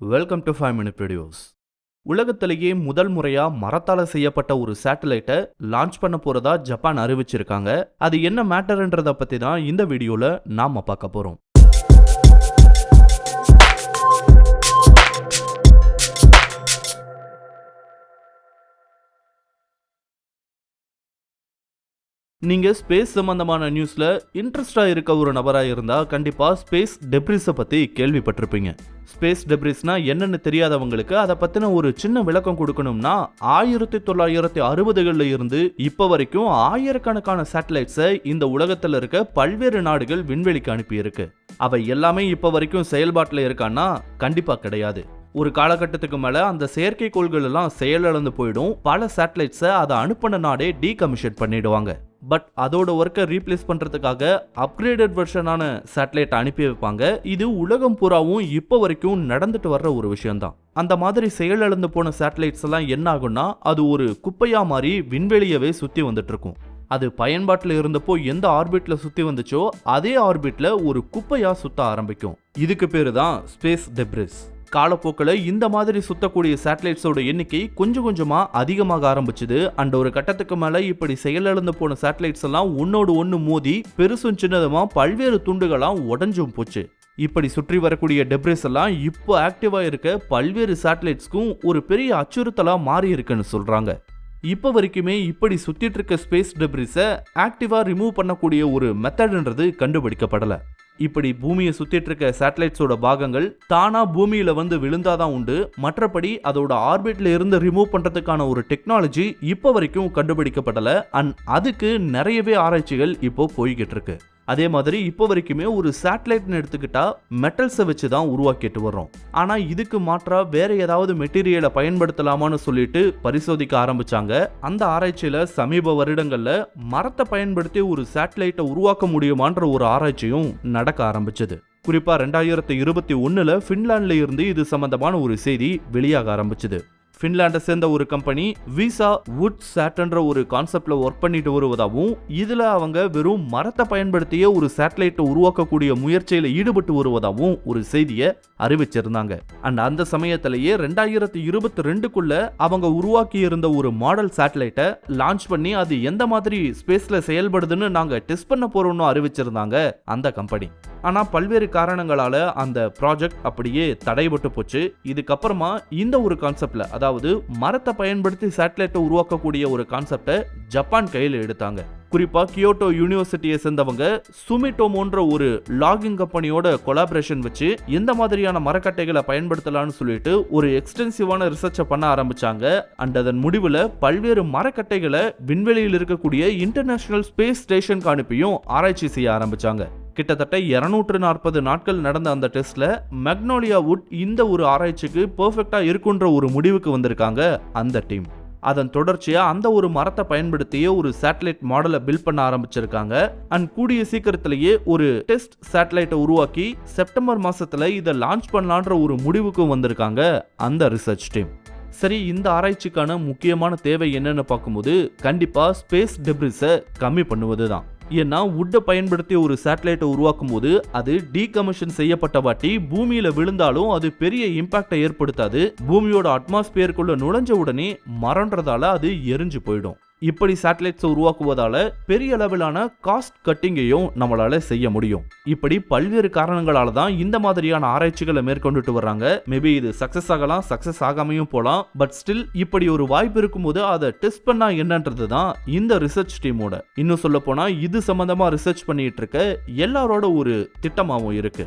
Welcome to five minute videos உலகத்திலேயே முதல் முறையாக மரத்தால் செய்யப்பட்ட ஒரு சேட்டலைட்டை லான்ச் பண்ண போகிறதா ஜப்பான் அறிவிச்சிருக்காங்க. அது என்ன மேட்டர்ன்றதை பற்றி தான் இந்த வீடியோவில் நாம பார்க்க போகிறோம் நீங்கள் ஸ்பேஸ் சம்பந்தமான நியூஸில் இன்ட்ரெஸ்டாக இருக்க ஒரு நபராக இருந்தால் கண்டிப்பாக ஸ்பேஸ் டெப்ரிஸை பற்றி கேள்விப்பட்டிருப்பீங்க. ஸ்பேஸ் டெப்ரிஸ்னா என்னென்னு தெரியாதவங்களுக்கு அதை பற்றின ஒரு சின்ன விளக்கம் கொடுக்கணும்னா ஆயிரத்தி தொள்ளாயிரத்தி அறுபதுகளில் இருந்து இப்போ வரைக்கும் ஆயிரக்கணக்கான சேட்டலைட்ஸை இந்த உலகத்தில் இருக்க பல்வேறு நாடுகள் விண்வெளிக்கு அனுப்பியிருக்கு. அவை எல்லாமே இப்போ வரைக்கும் செயல்பாட்டில் இருக்கான்னா கண்டிப்பாக கிடையாது. ஒரு காலகட்டத்துக்கு மேலே அந்த செயற்கைக்கோள்கள் எல்லாம் செயலிழந்து போயிடும். பல சேட்டலைட்ஸை அதை அனுப்பின நாடே டீகமிஷன் பண்ணிடுவாங்க. பட் அதோட ஒர்க்கை ரீப்ளேஸ் பண்ணுறதுக்காக அப்கிரேடட் வெர்ஷனான சேட்டலைட் அனுப்பி வைப்பாங்க. இது உலகம் பூராவும் இப்போ வரைக்கும் நடந்துட்டு வர்ற ஒரு விஷயம்தான். அந்த மாதிரி செயலிழந்து போன சேட்டலைட்ஸ் எல்லாம் என்ன ஆகும்னா அது ஒரு குப்பையா மாதிரி விண்வெளியவே சுற்றி வந்துட்டு இருக்கும் அது பயன்பாட்டில் இருந்தப்போ எந்த ஆர்பிட்ல சுத்தி வந்துச்சோ அதே ஆர்பிட்ல ஒரு குப்பையா சுத்த ஆரம்பிக்கும். இதுக்கு பேரு தான் ஸ்பேஸ் டெப்ரிஸ் காலப்போக்கில் இந்த மாதிரி சுத்தக்கூடிய சேட்டலைட்ஸோட எண்ணிக்கை கொஞ்சம் கொஞ்சமாக அதிகமாக ஆரம்பிச்சுது. அண்ட் ஒரு கட்டத்துக்கு மேலே இப்படி செயலிழந்து போன சேட்டலைட்ஸ் எல்லாம் ஒன்னோடு ஒன்று மோதி பெருசும் சின்னதுமா பல்வேறு துண்டுகளாம் உடஞ்சும் போச்சு. இப்படி சுற்றி வரக்கூடிய டெப்ரிஸ் எல்லாம் இப்போ ஆக்டிவாக இருக்க பல்வேறு சேட்டலைட்ஸ்க்கும் ஒரு பெரிய அச்சுறுத்தலாக மாறி இருக்குன்னு சொல்கிறாங்க இப்போ வரைக்குமே இப்படி சுற்றிட்டு இருக்க ஸ்பேஸ் டெப்ரிஸை ஆக்டிவா ரிமூவ் பண்ணக்கூடிய ஒரு மெத்தட்ன்றது கண்டுபிடிக்கப்படலை. இப்படி பூமியை சுத்திட்டு இருக்க சேட்டலைட்ஸோட பாகங்கள் தானா பூமியில வந்து விழுந்தாதான் உண்டு. மற்றபடி அதோட ஆர்பிட்ல இருந்து ரிமூவ் பண்றதுக்கான ஒரு டெக்னாலஜி இப்போ வரைக்கும் கண்டுபிடிக்கப்படல. அண்ட் அதுக்கு நிறையவே ஆராய்ச்சிகள் இப்போ போய்கிட்டு இருக்கு. அதே மாதிரி இப்போ வரைக்குமே ஒரு சேட்டலைட்னு எடுத்துக்கிட்டா மெட்டல்ஸை வச்சு தான் உருவாக்கிட்டு வர்றோம். ஆனால் இதுக்கு மாற்றா வேற ஏதாவது மெட்டீரியலை பயன்படுத்தலாமான்னு சொல்லிட்டு பரிசோதிக்க ஆரம்பிச்சாங்க. அந்த ஆராய்ச்சியில் சமீப வருடங்களில் மரத்தை பயன்படுத்தி ஒரு சேட்டலைட்டை உருவாக்க முடியுமான்ற ஒரு ஆராய்ச்சியும் நடக்க ஆரம்பிச்சது. குறிப்பாக ரெண்டாயிரத்தி இருபத்தி ஒன்றில் ஃபின்லாண்டில் இருந்து இது சம்பந்தமான ஒரு செய்தி வெளியாக ஆரம்பிச்சது. ஃபின்லாண்டை சேர்ந்த ஒரு கம்பெனி விசா வுட் சேட்டன்ற ஒரு கான்செப்ட்ல ஒர்க் பண்ணிட்டு வருவதாகவும் இதுல அவங்க வெறும் மரத்தை பயன்படுத்தியே ஒரு சேட்டலைட்டை உருவாக்கக்கூடிய முயற்சியில் ஈடுபட்டு வருவதாகவும் ஒரு செய்தியை அறிவிச்சிருந்தாங்க. அண்ட் அந்த சமயத்திலேயே ரெண்டாயிரத்தி இருபத்தி ரெண்டுக்குள்ள அவங்க உருவாக்கி இருந்த ஒரு மாடல் சேட்டலைட்டை லான்ச் பண்ணி அது எந்த மாதிரி ஸ்பேஸ்ல செயல்படுதுன்னு நாங்க டெஸ்ட் பண்ண போறோம்னு அறிவிச்சிருந்தாங்க அந்த கம்பெனி ஆனால் பல்வேறு காரணங்களால் அந்த ப்ராஜெக்ட் அப்படியே தடைபட்டு போச்சு. இதுக்கப்புறமா இந்த ஒரு கான்செப்டில் அதாவது மரத்தை பயன்படுத்தி சேட்டலைட்டை உருவாக்கக்கூடிய ஒரு கான்செப்டை ஜப்பான் கையில் எடுத்தாங்க. குறிப்பாக கியோட்டோ யூனிவர்சிட்டியை சேர்ந்தவங்க சுமிட்டோமோன்ற ஒரு லாகிங் கம்பெனியோட கொலாபரேஷன் வச்சு எந்த மாதிரியான மரக்கட்டைகளை பயன்படுத்தலாம்னு சொல்லிட்டு ஒரு எக்ஸ்டென்சிவான ரிசர்ச்சை பண்ண ஆரம்பிச்சாங்க. அண்ட் அதன் முடிவில் பல்வேறு மரக்கட்டைகளை விண்வெளியில் இருக்கக்கூடிய இன்டர்நேஷனல் ஸ்பேஸ் ஸ்டேஷனுக்கு அனுப்பியும் ஆராய்ச்சி செய்ய ஆரம்பிச்சாங்க. கிட்டத்தட்ட இருநூற்று நாற்பது நாட்கள் நடந்த அந்த டெஸ்ட்ல மெக்னோலியா வுட் இந்த ஒரு ஆராய்ச்சிக்கு பெர்ஃபெக்டா இருக்குன்ற ஒரு முடிவுக்கு வந்திருக்காங்க அந்த டீம். அதன் தொடர்ச்சியா அந்த ஒரு மரத்தை பயன்படுத்தியே ஒரு சேட்டலைட் மாடலை பில்ட் பண்ண ஆரம்பிச்சிருக்காங்க. அண்ட் கூடிய சீக்கிரத்திலேயே ஒரு டெஸ்ட் சேட்டலைட்டை உருவாக்கி செப்டம்பர் மாசத்துல இதை லான்ச் பண்ணலான்ற ஒரு முடிவுக்கும் வந்திருக்காங்க அந்த ரிசர்ச் டீம். சரி இந்த ஆராய்ச்சிக்கான முக்கியமான தேவை என்னன்னு பார்க்கும்போது கண்டிப்பா ஸ்பேஸ் டெப்ரிஸை கம்மி பண்ணுவது தான் ஏன்னா வுட்டை பயன்படுத்தி ஒரு சேட்டலைட்டை உருவாக்கும் போது அது டீகமிஷன் செய்யப்பட்ட வாட்டி பூமியில விழுந்தாலும் அது பெரிய இம்பாக்டை ஏற்படுத்தாது. பூமியோட அட்மாஸ்பியருக்குள்ள நுழைஞ்ச உடனே மரன்றதால அது எரிஞ்சு போயிடும். இப்படி சேட்டலைட்ஸை உருவாக்குவதால பெரிய அளவிலான காஸ்ட் கட்டிங்கையும் நம்மளால செய்ய முடியும். இப்படி பல்வேறு காரணங்களால தான் இந்த மாதிரியான ஆராய்ச்சிகளை மேற்கொண்டுட்டு வர்றாங்க. மேபி இது சக்சஸ் ஆகலாம் சக்சஸ் ஆகாமையும் போகலாம் பட் ஸ்டில் இப்படி ஒரு வாய்ப்பு இருக்கும்போது அதை டெஸ்ட் பண்ணா என்னன்றது தான் இந்த ரிசர்ச் டீமோட இன்னும் சொல்ல போனா இது சம்பந்தமா ரிசர்ச் பண்ணிட்டு இருக்க எல்லாரோட ஒரு திட்டமாகவும் இருக்கு.